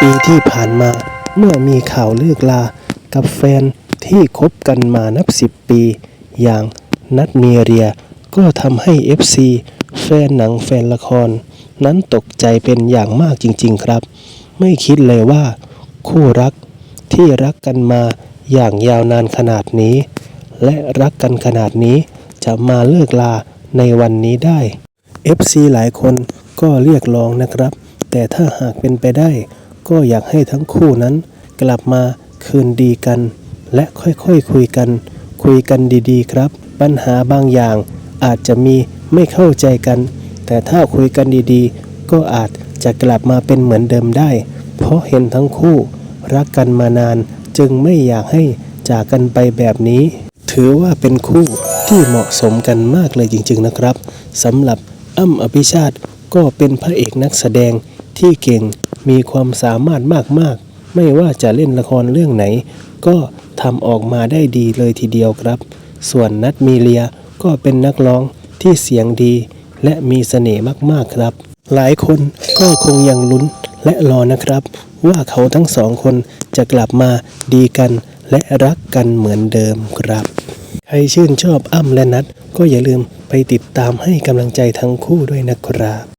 ปีที่ผ่านมาเมื่อมีข่าวเลิกลากับแฟนที่คบกันมานับสิบปี อย่างนัดเมียเรีย ก็ทำให้ FC แฟนหนังแฟนละคร นั้นตกใจเป็นอย่างมากจริง ๆ ครับ ไม่คิดเลยว่า คู่รักที่รักกันมาอย่างยาวนานขนาดนี้ และรักกันขนาดนี้จะมาเลิกลาในวันนี้ได้ FC หลายคนก็เรียกร้องนะครับ แต่ถ้าหากเป็นไปได้ ก็อยากให้ทั้งคู่นั้น กลับมาคืนดีกัน และค่อยๆคคุยกัน คุยกันดีๆ ครับ ปัญหาบางอย่าง อาจจะมีไม่เข้าใจกัน แต่ถ้าคุยกันดีๆ ก็อาจจะกลับมาเป็นเหมือนเดิมได้ เพราะเห็นทั้งคู่ รักกันมานานจึงไม่อยากให้จากกันไปแบบนี้ ถือว่าเป็นคู่ที่เหมาะสมกันมากเลยจริง ๆนะครับสำหรับอ้ำอภิชาติก็เป็นพระเอกนักแสดงที่เก่ง มีความสามารถมากๆ ไม่ว่าจะเล่นละครเรื่องไหน ก็ทำออกมาได้ดีเลยทีเดียวครับ ส่วนนัดมีเลียก็เป็นนักร้องที่เสียงดี และมีเสน่ห์มากๆครับ หลายคนก็คงยังลุ้นและรอนะครับ ว่าเขาทั้งสองคนจะกลับมาดีกันและรักกันเหมือนเดิมครับ ใครชื่นชอบอ้ำและนัดก็อย่าลืมไปติดตามให้กำลังใจทั้งคู่ด้วยนะครับ